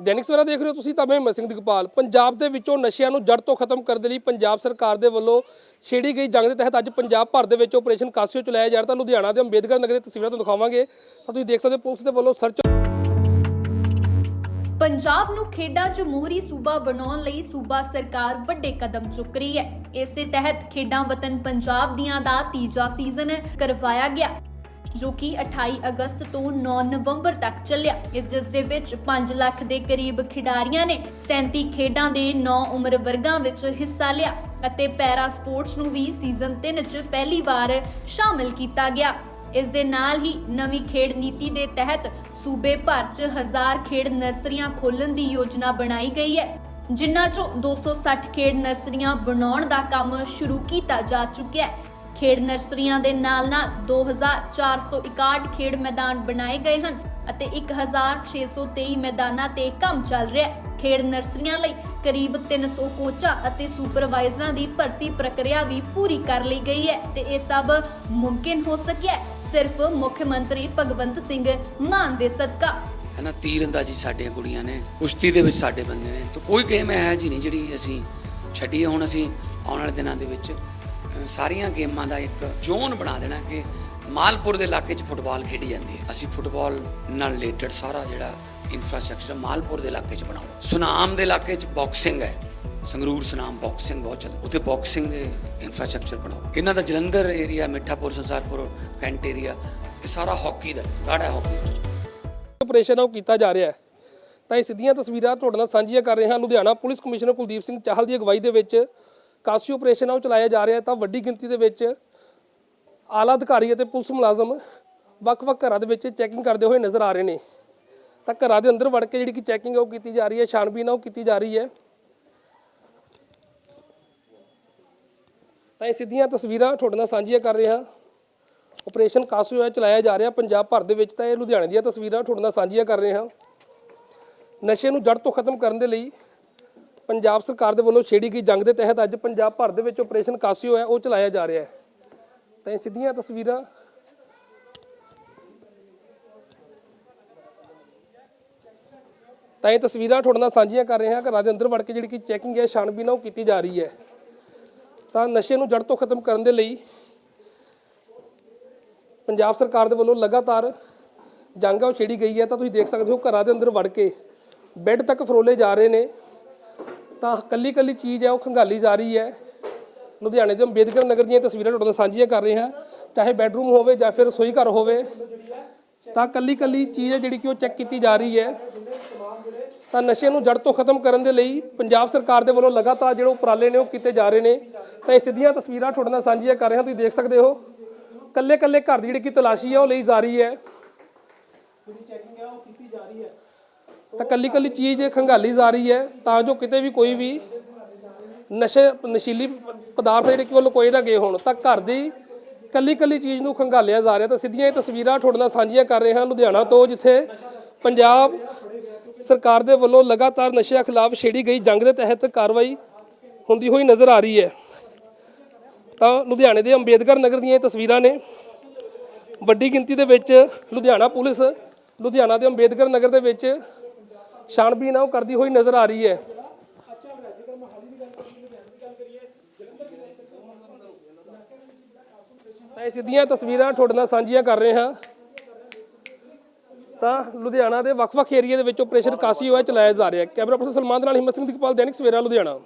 ਦੈਨਿਕ ਸਵੇਰਾ ਦੇਖ ਰਹੇ ਹੋ ਤੁਸੀਂ ਤਾਂ ਮੈਂ ਹਿੰਮਤ ਦਿਗਪਾਲ। ਪੰਜਾਬ ਦੇ ਵਿੱਚੋਂ ਨਸ਼ਿਆਂ ਨੂੰ ਜੜ ਤੋਂ ਖਤਮ ਕਰਨ ਦੇ ਲਈ ਪੰਜਾਬ ਸਰਕਾਰ ਦੇ ਵੱਲੋਂ ਛੇੜੀ ਗਈ ਜੰਗ ਦੇ ਤਹਿਤ ਅੱਜ ਪੰਜਾਬ ਭਰ ਦੇ ਵਿੱਚ ਆਪਰੇਸ਼ਨ ਕਾਸਿਓ ਚਲਾਇਆ ਜਾ ਰਿਹਾ। ਤਾਂ ਲੁਧਿਆਣਾ ਦੇ ਅੰਬੇਦਕਰ ਨਗਰ ਦੀ ਤਸਵੀਰਾਂ ਤੁਹਾਨੂੰ ਦਿਖਾਵਾਂਗੇ। ਤਾਂ ਤੁਸੀਂ ਦੇਖ ਸਕਦੇ ਹੋ ਪੁਲਿਸ ਦੇ ਵੱਲੋਂ ਸਰਚ ਪੰਜਾਬ ਨੂੰ ਖੇਡਾਂ 'ਚ ਮੋਹਰੀ ਸੂਬਾ ਬਣਾਉਣ ਲਈ ਸੂਬਾ ਸਰਕਾਰ ਵੱਡੇ ਕਦਮ ਚੁੱਕ ਰਹੀ ਹੈ। ਇਸੇ ਤਹਿਤ ਖੇਡਾਂ ਵਤਨ ਪੰਜਾਬ ਦੀਆਂ ਦਾ ਤੀਜਾ ਸੀਜ਼ਨ ਕਰਵਾਇਆ ਗਿਆ। ਜੋ ਕਿ 28 ਅਗਸਤ ਤੋਂ 9 ਨਵੰਬਰ ਤੱਕ ਚੱਲਿਆ। ਜਿਸ ਦੇ ਵਿੱਚ 5 ਲੱਖ ਦੇ ਕਰੀਬ ਖਿਡਾਰੀਆਂ ਨੇ 37 ਖੇਡਾਂ ਦੇ 9 ਉਮਰ ਵਰਗਾਂ ਵਿੱਚ ਹਿੱਸਾ ਲਿਆ ਅਤੇ ਪੈਰਾ ਸਪੋਰਟਸ ਨੂੰ ਵੀ ਸੀਜ਼ਨ 3 'ਚ ਪਹਿਲੀ ਵਾਰ ਸ਼ਾਮਿਲ ਕੀਤਾ ਗਿਆ। ਇਸ ਦੇ ਨਾਲ ਹੀ ਨਵੀਂ ਖੇਡ ਨੀਤੀ ਦੇ ਤਹਿਤ ਸੂਬੇ ਭਰ 'ਚ ਹਜ਼ਾਰ ਖੇਡ ਨਰਸਰੀਆਂ ਖੋਲਣ ਦੀ ਯੋਜਨਾ ਬਣਾਈ ਗਈ ਹੈ, ਜਿਨ੍ਹਾਂ 'ਚੋਂ 260 ਖੇਡ ਨਰਸਰੀਆਂ ਬਣਾਉਣ ਦਾ ਕੰਮ ਸ਼ੁਰੂ ਕੀਤਾ ਜਾ ਚੁੱਕਿਆ ਹੈ। ਖੇਡ ਨਰਸਰੀਆਂ ਦੇ ਨਾਲ-ਨਾਲ 2461 ਖੇਡ ਮੈਦਾਨ ਬਣਾਏ ਗਏ ਹਨ ਅਤੇ 1623 ਮੈਦਾਨਾਂ ਤੇ ਕੰਮ ਚੱਲ ਰਿਹਾ ਹੈ। ਖੇਡ ਨਰਸਰੀਆਂ ਲਈ ਕਰੀਬ 300 ਕੋਚਾਂ ਅਤੇ ਸੁਪਰਵਾਈਜ਼ਰਾਂ ਦੀ ਭਰਤੀ ਪ੍ਰਕਿਰਿਆ ਵੀ ਪੂਰੀ ਕਰ ਲਈ ਗਈ ਹੈ ਤੇ ਇਹ ਸਭ ਮੁਮਕਿਨ ਹੋ ਸਕਿਆ ਸਿਰਫ ਮੁੱਖ ਮੰਤਰੀ ਭਗਵੰਤ ਸਿੰਘ ਮਾਨ ਦੇ ਸਦਕਾ। ਹੈ ਤੀਰ ਅੰਦਾਜ਼ੀ ਸਾਡੀਆਂ ਕੁੜੀਆਂ ਨੇ, ਕੁਸ਼ਤੀ ਦੇ ਵਿੱਚ ਸਾਡੇ ਬੰਦੇ ਨੇ, ਤਾਂ ਕੋਈ ਗੇਮ ਹੈ ਜੀ ਨਹੀਂ ਜਿਹੜੀ ਅਸੀਂ ਛੱਡੀ ਹੁਣ ਅਸੀਂ ਆਉਣ ਵਾਲੇ ਦਿਨਾਂ ਦੇ ਵਿੱਚ ਸਾਰੀਆਂ ਗੇਮਾਂ ਦਾ ਇੱਕ ਜ਼ੋਨ ਬਣਾ ਦੇਣਾ ਕਿ ਮਾਲਪੁਰ ਦੇ ਇਲਾਕੇ 'ਚ ਫੁੱਟਬਾਲ ਖੇਡੀ ਜਾਂਦੀ ਹੈ। ਅਸੀਂ ਫੁੱਟਬਾਲ ਨਾਲ ਰਿਲੇਟਡ ਸਾਰਾ ਜਿਹੜਾ ਇਨਫਰਾਸਟ੍ਰਕਚਰ ਮਾਲਪੁਰ ਦੇ ਇਲਾਕੇ 'ਚ ਬਣਾਓ ਸੁਨਾਮ ਦੇ ਇਲਾਕੇ 'ਚ ਬਾਕਸਿੰਗ ਹੈ। ਸੰਗਰੂਰ, ਸੁਨਾਮ ਬਾਕਸਿੰਗ ਬਹੁਤ ਚੱਲ ਉੱਥੇ ਬਾਕਸਿੰਗ ਦੇ ਇਨਫਰਾਸਟ੍ਰਕਚਰ ਬਣਾਓ। ਇਹਨਾਂ ਦਾ Jalandhar area Mithapur, Sansarpur cantt area ਇਹ ਸਾਰਾ ਹਾਕੀ ਦਾ ਗਾੜਾ ਹਾਕੀ ਦਾ। ਆਪਰੇਸ਼ਨ ਉਹ ਕੀਤਾ ਜਾ ਰਿਹਾ ਹੈ। ਤਾਂ ਇਹ ਸਿੱਧੀਆਂ ਤਸਵੀਰਾਂ ਤੁਹਾਡੇ ਨਾਲ ਸਾਂਝੀਆਂ ਕਰ ਰਹੇ ਹਾਂ। ਲੁਧਿਆਣਾ ਪੁਲਿਸ ਕਮਿਸ਼ਨਰ ਕੁਲਦੀਪ ਸਿੰਘ ਚਾਹਲ ਦੀ ਅਗਵਾਈ ਦੇ ਵਿੱਚ ਕਾਸੀ ਆਪਰੇਸ਼ਨ ਆ, ਉਹ ਚਲਾਇਆ ਜਾ ਰਿਹਾ ਤਾਂ ਵੱਡੀ ਗਿਣਤੀ ਦੇ ਵਿੱਚ ਆਲਾ ਅਧਿਕਾਰੀ ਅਤੇ ਪੁਲਿਸ ਮੁਲਾਜ਼ਮ ਵੱਖ-ਵੱਖ ਘਰਾਂ ਦੇ ਵਿੱਚ ਚੈਕਿੰਗ ਕਰਦੇ ਹੋਏ ਨਜ਼ਰ ਆ ਰਹੇ ਨੇ। ਤਾਂ ਘਰਾਂ ਦੇ ਅੰਦਰ ਵੜ ਕੇ ਜਿਹੜੀ ਕਿ ਚੈਕਿੰਗ ਹੈ ਉਹ ਕੀਤੀ ਜਾ ਰਹੀ ਹੈ, ਛਾਣਬੀਨ ਆ, ਉਹ ਕੀਤੀ ਜਾ ਰਹੀ ਹੈ। ਤਾਂ ਇਹ ਸਿੱਧੀਆਂ ਤਸਵੀਰਾਂ ਤੁਹਾਡੇ ਨਾਲ ਸਾਂਝੀਆਂ ਕਰ ਰਿਹਾ। ਹਾਂ ਆਪਰੇਸ਼ਨ ਕਾਸਿਓ ਹੈ ਚਲਾਇਆ ਜਾ ਰਿਹਾ, ਪੰਜਾਬ ਭਰ ਦੇ ਵਿੱਚ ਤਾਂ ਇਹ ਲੁਧਿਆਣੇ ਦੀਆਂ ਤਸਵੀਰਾਂ ਤੁਹਾਡੇ ਨਾਲ ਸਾਂਝੀਆਂ ਕਰ ਰਹੇ। ਹਾਂ ਨਸ਼ੇ ਨੂੰ ਜੜ ਤੋਂ ਖਤਮ ਕਰਨ ਦੇ ਲਈ ਪੰਜਾਬ ਸਰਕਾਰ ਦੇ ਵੱਲੋਂ ਛੇੜੀ ਗਈ ਜੰਗ ਦੇ ਤਹਿਤ ਅੱਜ ਪੰਜਾਬ ਭਰ ਦੇ ਵਿੱਚ ਆਪਰੇਸ਼ਨ ਕਾਸਿਓ ਹੈ, ਉਹ ਚਲਾਇਆ ਜਾ ਰਿਹਾ ਹੈ। ਤਾਂ ਇਹ ਸਿੱਧੀਆਂ ਤਸਵੀਰਾਂ ਤਾਂ ਇਹ ਤਸਵੀਰਾਂ ਤੁਹਾਡੇ ਨਾਲ ਸਾਂਝੀਆਂ ਕਰ ਰਹੇ ਹਾਂ ਘਰਾਂ ਦੇ ਅੰਦਰ ਵੜ ਕੇ ਜਿਹੜੀ ਕਿ ਚੈਕਿੰਗ ਹੈ, ਛਾਣਬੀਨ ਉਹ ਕੀਤੀ ਜਾ ਰਹੀ ਹੈ। ਤਾਂ ਨਸ਼ੇ ਨੂੰ ਜੜ ਤੋਂ ਖਤਮ ਕਰਨ ਦੇ ਲਈ ਪੰਜਾਬ ਸਰਕਾਰ ਦੇ ਵੱਲੋਂ ਲਗਾਤਾਰ ਜੰਗ ਉਹ ਛੇੜੀ ਗਈ ਹੈ। ਤਾਂ ਤੁਸੀਂ ਦੇਖ ਸਕਦੇ ਹੋ ਘਰਾਂ ਦੇ ਅੰਦਰ ਵੜ ਕੇ ਬੈੱਡ ਤੱਕ ਫਰੋਲੇ ਜਾ ਰਹੇ ਨੇ। ਤਾਂ ਕੱਲੀ ਕੱਲੀ ਚੀਜ਼ ਹੈ, ਉਹ ਖੰਗਾਲੀ ਜਾ ਰਹੀ ਹੈ। ਲੁਧਿਆਣੇ ਦੇ ਅੰਬੇਦਕਰ ਨਗਰ ਦੀਆਂ ਤਸਵੀਰਾਂ ਤੁਹਾਡੇ ਨਾਲ ਸਾਂਝੀਆਂ ਕਰ ਰਹੇ ਹਾਂ। ਚਾਹੇ ਬੈੱਡਰੂਮ ਹੋਵੇ ਜਾਂ ਫਿਰ ਰਸੋਈ ਘਰ ਹੋਵੇ, ਤਾਂ ਕੱਲੀ ਕੱਲੀ ਚੀਜ਼ ਹੈ ਜਿਹੜੀ ਕਿ ਉਹ ਚੈੱਕ ਕੀਤੀ ਜਾ ਰਹੀ ਹੈ। ਤਾਂ ਨਸ਼ੇ ਨੂੰ ਜੜ ਤੋਂ ਖਤਮ ਕਰਨ ਦੇ ਲਈ ਪੰਜਾਬ ਸਰਕਾਰ ਦੇ ਵੱਲੋਂ ਲਗਾਤਾਰ ਜਿਹੜੇ ਉਪਰਾਲੇ ਨੇ, ਉਹ ਕੀਤੇ ਜਾ ਰਹੇ ਨੇ। ਤਾਂ ਇਹ ਸਿੱਧੀਆਂ ਤਸਵੀਰਾਂ ਤੁਹਾਡੇ ਨਾਲ ਸਾਂਝੀਆਂ ਕਰ ਰਹੇ ਹਾਂ ਤੁਸੀਂ ਦੇਖ ਸਕਦੇ ਹੋ। ਕੱਲੇ ਕੱਲੇ ਘਰ ਦੀ ਜਿਹੜੀ ਕਿ ਤਲਾਸ਼ੀ ਹੈ, ਉਹ ਲਈ ਜਾ ਰਹੀ ਹੈ। ਤਾਂ ਕੱਲੀ ਕੱਲੀ ਚੀਜ਼ ਖੰਗਾਲੀ ਜਾ ਰਹੀ ਹੈ, ਤਾਂ ਜੋ ਕਿਤੇ ਵੀ ਕੋਈ ਵੀ ਨਸ਼ੇ, ਨਸ਼ੀਲੀ ਪਦਾਰਥ ਜਿਹੜੇ ਕਿ ਉਹ ਲੁਕੋਏ ਨਾ ਗਏ ਹੋਣ, ਤਾਂ ਘਰ ਦੀ ਕੱਲੀ ਕੱਲੀ ਚੀਜ਼ ਨੂੰ ਖੰਗਾਲਿਆ ਜਾ ਰਿਹਾ। ਤਾਂ ਸਿੱਧੀਆਂ ਇਹ ਤਸਵੀਰਾਂ ਤੁਹਾਡੇ ਨਾਲ ਸਾਂਝੀਆਂ ਕਰ ਰਹੇ ਹਾਂ ਲੁਧਿਆਣਾ ਤੋਂ, ਜਿੱਥੇ ਪੰਜਾਬ ਸਰਕਾਰ ਦੇ ਵੱਲੋਂ ਲਗਾਤਾਰ ਨਸ਼ਿਆਂ ਖਿਲਾਫ ਛੇੜੀ ਗਈ, ਜੰਗ ਦੇ ਤਹਿਤ ਕਾਰਵਾਈ ਹੁੰਦੀ ਹੋਈ ਨਜ਼ਰ ਆ ਰਹੀ ਹੈ। ਤਾਂ ਲੁਧਿਆਣੇ ਦੇ ਅੰਬੇਦਕਰ ਨਗਰ ਦੀਆਂ ਇਹ ਤਸਵੀਰਾਂ ਨੇ। ਵੱਡੀ ਗਿਣਤੀ ਦੇ ਵਿੱਚ ਲੁਧਿਆਣਾ ਪੁਲਿਸ, ਲੁਧਿਆਣਾ ਦੇ ਅੰਬੇਦਕਰ ਨਗਰ ਦੇ ਵਿੱਚ ਛਾਣਬੀਨ ਆ, ਉਹ ਕਰਦੀ ਹੋਈ ਨਜ਼ਰ ਆ ਰਹੀ ਹੈ। ਤਾਂ ਇਹ ਸਿੱਧੀਆਂ ਤਸਵੀਰਾਂ ਤੁਹਾਡੇ ਨਾਲ ਸਾਂਝੀਆਂ ਕਰ ਰਹੇ ਹਾਂ। ਤਾਂ ਲੁਧਿਆਣਾ ਦੇ ਵੱਖ-ਵੱਖ ਏਰੀਆ ਦੇ ਵਿੱਚ ਆਪਰੇਸ਼ਨ ਕਾਸੀ ਹੋਇਆ, ਚਲਾਇਆ ਜਾ ਰਿਹਾ ਹੈ। ਕੈਮਰਾ ਪਰਸਨ ਸਲਮਾਨ ਦੇ ਨਾਲ ਹਿੰਮਤ ਸਿੰਘ ਦੀਪਾਲ, ਦੈਨਿਕ ਸਵੇਰਾ, ਲੁਧਿਆਣਾ।